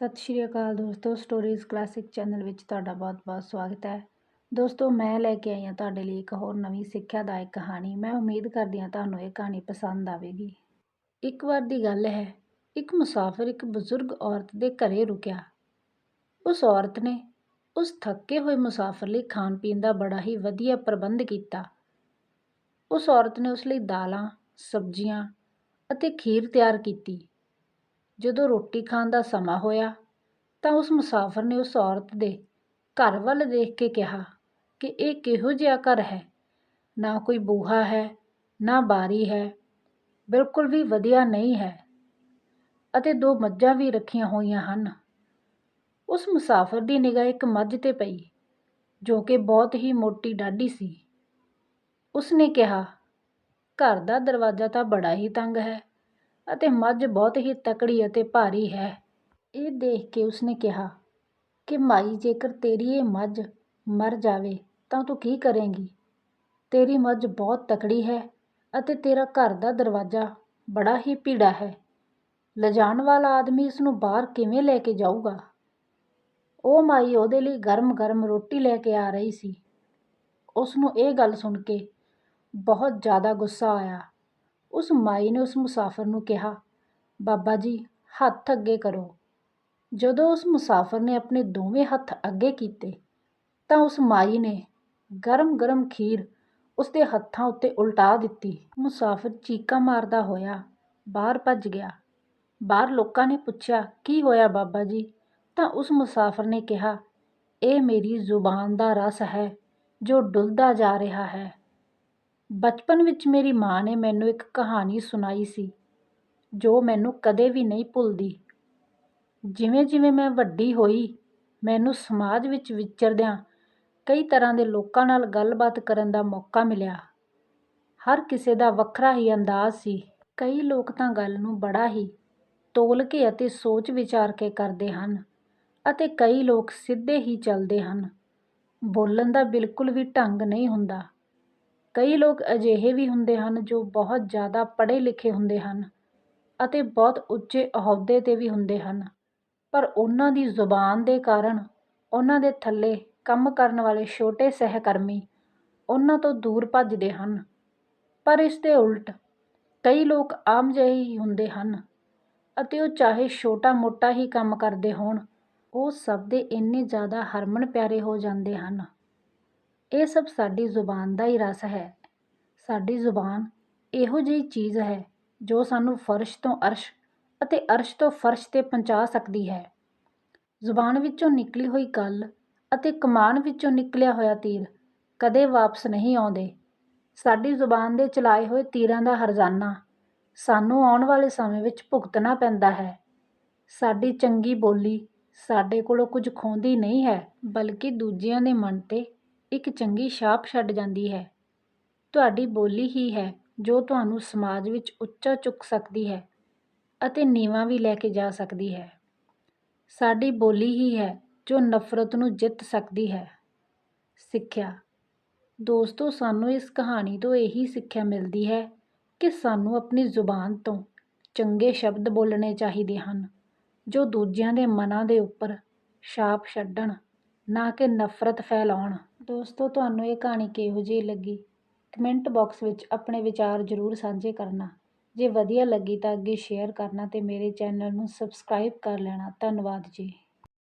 ਸਤਿ ਸ਼੍ਰੀ ਅਕਾਲ ਦੋਸਤੋ stories classic channel ਵਿੱਚ ਤੁਹਾਡਾ ਬਹੁਤ-ਬਹੁਤ ਸਵਾਗਤ ਹੈ। ਦੋਸਤੋ, ਮੈਂ ਲੈ ਕੇ ਆਈ ਹਾਂ ਤੁਹਾਡੇ ਲਈ ਇੱਕ ਹੋਰ ਨਵੀਂ ਸਿੱਖਿਆਦਾਇਕ ਕਹਾਣੀ। ਮੈਂ ਉਮੀਦ ਕਰਦੀ ਹਾਂ ਤੁਹਾਨੂੰ ਇਹ ਕਹਾਣੀ ਪਸੰਦ ਆਵੇਗੀ। ਇੱਕ ਵਾਰ ਦੀ ਗੱਲ ਹੈ, ਇੱਕ ਮੁਸਾਫਿਰ ਇੱਕ ਬਜ਼ੁਰਗ ਔਰਤ ਦੇ ਘਰੇ ਰੁਕਿਆ। ਉਸ ਔਰਤ ਨੇ ਉਸ ਥੱਕੇ ਹੋਏ ਮੁਸਾਫਿਰ ਲਈ ਖਾਣ ਪੀਣ ਦਾ ਬੜਾ ਹੀ ਵਧੀਆ ਪ੍ਰਬੰਧ ਕੀਤਾ। ਉਸ ਔਰਤ ਨੇ ਉਸ ਲਈ ਦਾਲਾਂ, ਸਬਜ਼ੀਆਂ ਅਤੇ ਖੀਰ ਤਿਆਰ ਕੀਤੀ। ਜਦੋਂ ਰੋਟੀ ਖਾਣ ਦਾ ਸਮਾਂ ਹੋਇਆ ਤਾਂ ਉਸ ਮੁਸਾਫਰ ਨੇ ਉਸ ਔਰਤ ਦੇ ਘਰ ਵੱਲ ਦੇਖ ਕੇ ਕਿਹਾ ਕਿ ਇਹ ਕਿਹੋ ਜਿਹਾ ਘਰ ਹੈ? ਨਾ ਕੋਈ ਬੂਹਾ ਹੈ, ਨਾ ਬਾਰੀ ਹੈ, ਬਿਲਕੁਲ ਵੀ ਵਧੀਆ ਨਹੀਂ ਹੈ ਅਤੇ ਦੋ ਮੱਝਾਂ ਵੀ ਰੱਖੀਆਂ ਹੋਈਆਂ ਹਨ। ਉਸ ਮੁਸਾਫਰ ਦੀ ਨਿਗਾਹ ਇੱਕ ਮੱਝ ਤੇ ਪਈ, ਜੋ ਕਿ ਬਹੁਤ ਹੀ ਮੋਟੀ ਡਾਢੀ ਸੀ। ਉਸ ਨੇ ਕਿਹਾ, ਘਰ ਦਾ ਦਰਵਾਜ਼ਾ ਤਾਂ ਬੜਾ ਹੀ ਤੰਗ ਹੈ। ਅਤੇ ਮੱਝ ਬਹੁਤ ਹੀ ਤਕੜੀ ਅਤੇ ਭਾਰੀ ਹੈ। ਇਹ ਦੇਖ ਕੇ ਉਸਨੇ ਕਿਹਾ, ਕਿ ਮਾਈ, ਜੇਕਰ ਤੇਰੀ ਇਹ ਮੱਝ ਮਰ ਜਾਵੇ, ਤਾਂ ਤੂੰ ਕੀ ਕਰੇਂਗੀ? ਤੇਰੀ ਮੱਝ ਬਹੁਤ ਤਕੜੀ ਹੈ ਅਤੇ ਤੇਰਾ ਘਰ ਦਾ ਦਰਵਾਜ਼ਾ ਬੜਾ ਹੀ ਭੀੜਾ ਹੈ। ਲਿਜਾਣ ਵਾਲਾ ਆਦਮੀ ਇਸ ਨੂੰ ਬਾਹਰ ਕਿਵੇਂ ਲੈ ਕੇ ਜਾਊਗਾ? ਉਹ ਮਾਈ ਉਹਦੇ ਲਈ ਗਰਮ-ਗਰਮ ਰੋਟੀ ਲੈ ਕੇ ਆ ਰਹੀ ਸੀ। ਉਸ ਨੂੰ ਇਹ ਗੱਲ ਸੁਣ ਕੇ ਬਹੁਤ ਜ਼ਿਆਦਾ ਗੁੱਸਾ ਆਇਆ। ਉਸ ਮਾਈ ਨੇ ਉਸ ਮੁਸਾਫਰ ਨੂੰ ਕਿਹਾ, ਬਾਬਾ ਜੀ, ਹੱਥ ਅੱਗੇ ਕਰੋ। ਜਦੋਂ ਉਸ ਮੁਸਾਫਰ ਨੇ ਆਪਣੇ ਦੋਵੇਂ ਹੱਥ ਅੱਗੇ ਕੀਤੇ, ਤਾਂ ਉਸ ਮਾਈ ਨੇ ਗਰਮ-ਗਰਮ ਖੀਰ ਉਸ ਦੇ ਹੱਥਾਂ ਉੱਤੇ ਉਲਟਾ ਦਿੱਤੀ। ਮੁਸਾਫਰ ਚੀਕਾਂ ਮਾਰਦਾ ਹੋਇਆ ਬਾਹਰ ਭੱਜ ਗਿਆ। ਬਾਹਰ ਲੋਕਾਂ ਨੇ ਪੁੱਛਿਆ, ਕੀ ਹੋਇਆ ਬਾਬਾ ਜੀ? ਤਾਂ ਉਸ ਮੁਸਾਫਰ ਨੇ ਕਿਹਾ, ਇਹ ਮੇਰੀ ਜ਼ੁਬਾਨ ਦਾ ਰਸ ਹੈ ਜੋ ਡੁੱਲਦਾ ਜਾ ਰਿਹਾ ਹੈ। ਬਚਪਨ ਵਿੱਚ ਮੇਰੀ ਮਾਂ ਨੇ ਮੈਨੂੰ ਇੱਕ ਕਹਾਣੀ ਸੁਣਾਈ ਸੀ, ਜੋ ਮੈਨੂੰ ਕਦੇ ਵੀ ਨਹੀਂ ਭੁੱਲਦੀ। ਜਿਵੇਂ-ਜਿਵੇਂ ਮੈਂ ਵੱਡੀ ਹੋਈ, ਮੈਨੂੰ ਸਮਾਜ ਵਿੱਚ ਵਿਚਰਦਿਆਂ ਕਈ ਤਰ੍ਹਾਂ ਦੇ ਲੋਕਾਂ ਨਾਲ ਗੱਲਬਾਤ ਕਰਨ ਦਾ ਮੌਕਾ ਮਿਲਿਆ। ਹਰ ਕਿਸੇ ਦਾ ਵੱਖਰਾ ਹੀ ਅੰਦਾਜ਼ ਸੀ। ਕਈ ਲੋਕ ਤਾਂ ਗੱਲ ਨੂੰ ਬੜਾ ਹੀ ਤੋਲ ਕੇ ਅਤੇ ਸੋਚ ਵਿਚਾਰ ਕੇ ਕਰਦੇ ਹਨ ਅਤੇ ਕਈ ਲੋਕ ਸਿੱਧੇ ਹੀ ਚੱਲਦੇ ਹਨ। ਬੋਲਣ ਦਾ ਬਿਲਕੁਲ ਵੀ ਢੰਗ ਨਹੀਂ ਹੁੰਦਾ। ਕਈ ਲੋਕ ਅਜਿਹੇ ਵੀ ਹੁੰਦੇ ਹਨ ਜੋ ਬਹੁਤ ਜ਼ਿਆਦਾ ਪੜ੍ਹੇ ਲਿਖੇ ਹੁੰਦੇ ਹਨ ਅਤੇ ਬਹੁਤ ਉੱਚੇ ਅਹੁਦੇ 'ਤੇ ਵੀ ਹੁੰਦੇ ਹਨ, ਪਰ ਉਹਨਾਂ ਦੀ ਜ਼ੁਬਾਨ ਦੇ ਕਾਰਨ ਉਹਨਾਂ ਦੇ ਥੱਲੇ ਕੰਮ ਕਰਨ ਵਾਲੇ ਛੋਟੇ ਸਹਿਕਰਮੀ ਉਹਨਾਂ ਤੋਂ ਦੂਰ ਭੱਜਦੇ ਹਨ। ਪਰ ਇਸ ਦੇ ਉਲਟ ਕਈ ਲੋਕ ਆਮ ਜਿਹੇ ਹੀ ਹੁੰਦੇ ਹਨ ਅਤੇ ਉਹ ਚਾਹੇ ਛੋਟਾ-ਮੋਟਾ ਹੀ ਕੰਮ ਕਰਦੇ ਹੋਣ, ਉਹ ਸਭ ਦੇ ਇੰਨੇ ਜ਼ਿਆਦਾ ਹਰਮਨ ਪਿਆਰੇ ਹੋ ਜਾਂਦੇ ਹਨ। ਇਹ ਸਭ ਸਾਡੀ ਜ਼ੁਬਾਨ ਦਾ ਹੀ ਰਸ ਹੈ। ਸਾਡੀ ਜ਼ੁਬਾਨ ਇਹੋ ਜਿਹੀ ਚੀਜ਼ ਹੈ ਜੋ ਸਾਨੂੰ ਫਰਸ਼ ਤੋਂ ਅਰਸ਼ ਅਤੇ ਅਰਸ਼ ਤੋਂ ਫਰਸ਼ ਤੇ ਪਹੁੰਚਾ ਸਕਦੀ ਹੈ। ਜ਼ੁਬਾਨ ਵਿੱਚੋਂ ਨਿਕਲੀ ਹੋਈ ਗੱਲ ਅਤੇ ਕਮਾਨ ਵਿੱਚੋਂ ਨਿਕਲਿਆ ਹੋਇਆ ਤੀਰ ਕਦੇ ਵਾਪਸ ਨਹੀਂ ਆਉਂਦੇ। ਸਾਡੀ ਜ਼ੁਬਾਨ ਦੇ ਚਲਾਏ ਹੋਏ ਤੀਰਾਂ ਦਾ ਹਰਜ਼ਾਨਾ ਸਾਨੂੰ ਆਉਣ ਵਾਲੇ ਸਮੇਂ ਵਿੱਚ ਭੁਗਤਣਾ ਪੈਂਦਾ ਹੈ। ਸਾਡੀ ਚੰਗੀ ਬੋਲੀ ਸਾਡੇ ਕੋਲੋਂ ਕੁਝ ਖੋਹਦੀ ਨਹੀਂ ਹੈ, ਬਲਕਿ ਦੂਜਿਆਂ ਦੇ ਮਨ 'ਤੇ ਇੱਕ ਚੰਗੀ ਛਾਪ ਛੱਡ ਜਾਂਦੀ ਹੈ। ਤੁਹਾਡੀ ਬੋਲੀ ਹੀ ਹੈ, ਜੋ ਤੁਹਾਨੂੰ ਸਮਾਜ ਵਿੱਚ ਉੱਚਾ ਚੁੱਕ ਸਕਦੀ ਹੈ ਅਤੇ ਨੀਵਾਂ ਵੀ ਲੈ ਕੇ ਜਾ ਸਕਦੀ ਹੈ। ਸਾਡੀ ਬੋਲੀ ਹੀ ਹੈ, ਜੋ ਨਫ਼ਰਤ ਨੂੰ ਜਿੱਤ ਸਕਦੀ ਹੈ। ਸਿੱਖਿਆ। ਦੋਸਤੋ, ਸਾਨੂੰ ਇਸ ਕਹਾਣੀ ਤੋਂ ਇਹੀ ਸਿੱਖਿਆ ਮਿਲਦੀ ਹੈ ਕਿ ਸਾਨੂੰ ਆਪਣੀ ਜ਼ੁਬਾਨ ਤੋਂ ਚੰਗੇ ਸ਼ਬਦ ਬੋਲਣੇ ਚਾਹੀਦੇ ਹਨ, ਜੋ ਦੂਜਿਆਂ ਦੇ ਮਨਾਂ ਦੇ ਉੱਪਰ ਛਾਪ ਛੱਡਣ, ਨਾ ਕਿ ਨਫ਼ਰਤ ਫੈਲਾਉਣ। ਦੋਸਤੋ, ਤੁਹਾਨੂੰ ਇਹ ਕਹਾਣੀ ਕਿਹੋ ਜਿਹੀ ਲੱਗੀ? ਕਮੈਂਟ ਬਾਕਸ ਵਿੱਚ ਆਪਣੇ ਵਿਚਾਰ ਜ਼ਰੂਰ ਸਾਂਝੇ ਕਰਨਾ। ਜੇ ਵਧੀਆ ਲੱਗੀ ਤਾਂ ਅੱਗੇ ਸ਼ੇਅਰ ਕਰਨਾ ਅਤੇ ਮੇਰੇ ਚੈਨਲ ਨੂੰ ਸਬਸਕ੍ਰਾਈਬ ਕਰ ਲੈਣਾ। ਧੰਨਵਾਦ ਜੀ।